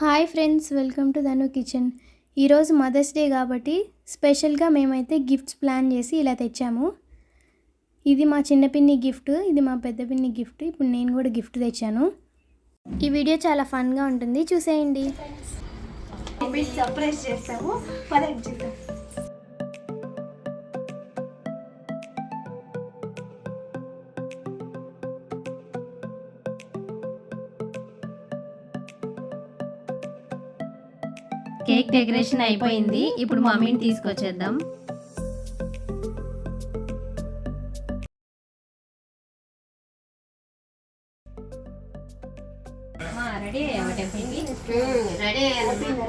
Hi friends welcome to Dhanu kitchen. ఈరోజు mother's day కాబట్టి స్పెషల్గా మేమైతే గిఫ్ట్స్ ప్లాన్ చేసి ఇలా తెచ్చాము. ఇది మా చిన్న పిన్ని గిఫ్ట్ ఇది మా పెద్ద పిన్ని గిఫ్ట్ ఇప్పుడు నేను కూడా గిఫ్ట్ తెచ్చాను. ఈ వీడియో చాలా ఫన్గా ఉంటుంది చూసేయండి. సర్ప్రైజ్ చేస్తాము. కేక్ డెకరేషన్ అయిపోయింది. ఇప్పుడు మమ్మీని తీసుకొచ్చేద్దాం. రెడీ అయ్యావా టెంపుల్కి? రెడీ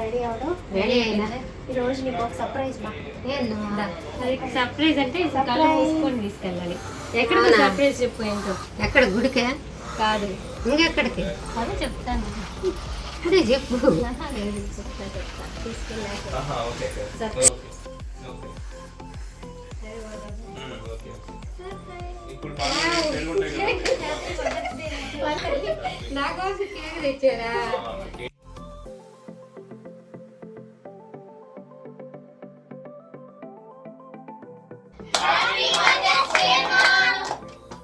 రెడీ అవడం రెడీ అయినా ఈ రోజు నీకు ఒక సర్ప్రైజ్ మా. అది సర్ప్రైజ్ అంటే కళ్ళు మూసుకొని తీసుకెళ్ళాలి. ఎక్కడ సర్ప్రైజ్ చెప్పు ఏంటో? ఎక్కడ గుడికే? కాదు. ఇంకెక్కడికి? అదే చెప్తాను. అదే చెప్పు లేదు, కేక్ తెచ్చారా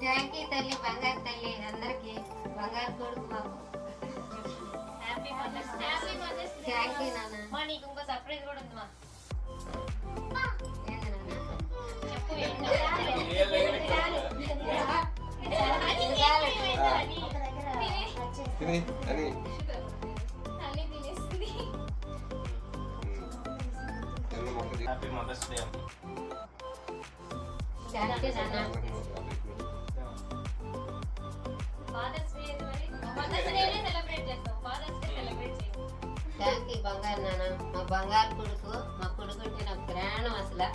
థ్యాంక్ యూ తల్లి బంగారు తల్లి అందరికి థ్యాంక్ యూ నాన్న మా నీకు ఇంకో సర్ప్రైజ్ కూడా ఉంది మా? చెప్పు తిని అని happy mother's day father's day celebrate చేస్తాం ఫాదర్స్ డే థ్యాంక్ యూ బంగారు నాన్న. మా బంగారు కొడుకు మా కొడుకు అంటే నాకు ప్రాణం అసలు.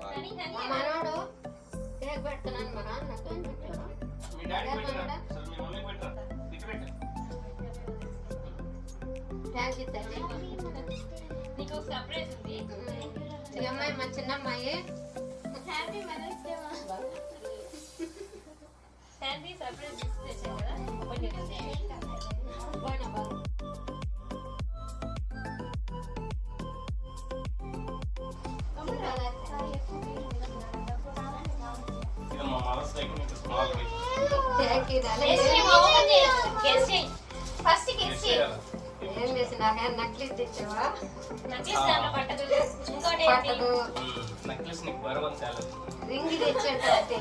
మనోడు కేక్ పెడుతున్నాను మా నాన్న నాకు ఏం పెట్టావా? మీ డాడీ పెట్టరా అసలు మీ మమ్మీ పెట్టరా ఇటు పెట్టు థ్యాంక్ యూ తల్లి నీకు ఒక సర్ప్రైజ్ ఉంది ఈ అమ్మాయి మా చిన్నమ్మాయి హ్యాపీ మదర్స్ డే మా హ్యాపీ సర్ప్రైజ్ తెచ్చాం కదా ఓపెన్ చేసి ఫస్ట్ కిస్ ఏం నక్లీస్ తెచ్చావా? దాంట్లో పట్టదు ఇంకోటి పట్టదు నీకు బరువు రింగ్ తెచ్చాడు అంటే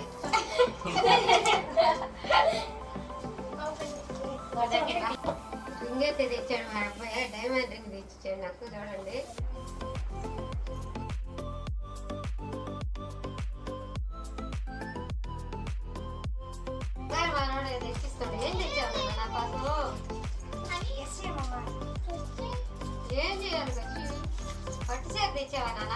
రింగ్ అయితే తెచ్చాడు మా అబ్బాయి. డైమండ్ రింగ్ తెచ్చిచ్చాడు నాకు చూడండి. ఏం తెచ్చావు నాన్న నా కోసం ఏం చేయాలి పట్టు చీర తెచ్చావా నాన్న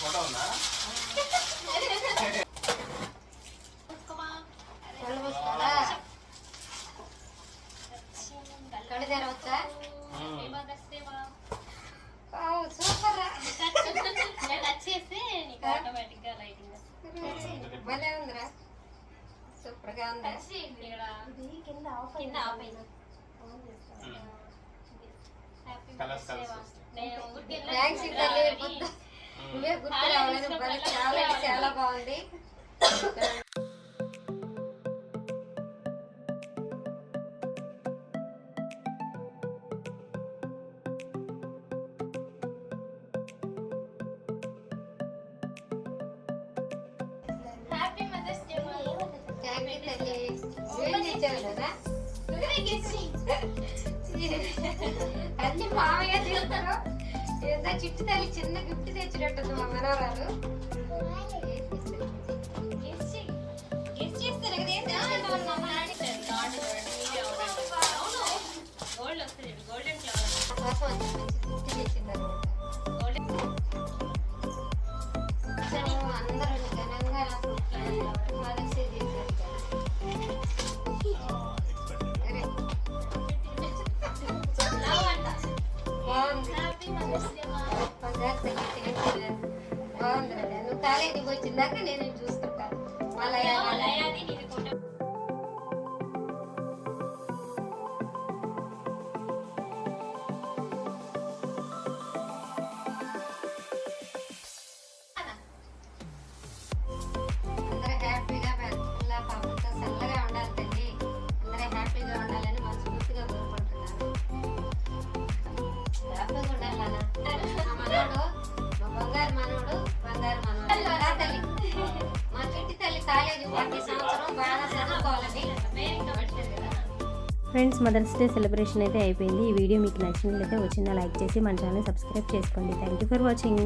బండి తెరవచ్చా సూపర్ భలే సూపర్గా ఉంది కింద చాలా బాగుంది అన్ని మామయ్య చేస్తారు ఏదో చిట్టు తల్లి చిన్న గుట్టి జాగ్రత్త బాగుంది నువ్వు కాలేజీకి వచ్చిందాక నేను ఫ్రెండ్స్ మదర్స్ డే సెలబ్రేషన్ అయితే అయిపోయింది. ఈ వీడియో మీకు నచ్చినట్లయితే వచ్చిన లైక్ చేసి మన ఛానల్ సబ్స్క్రైబ్ చేసుకోండి. Thank you for watching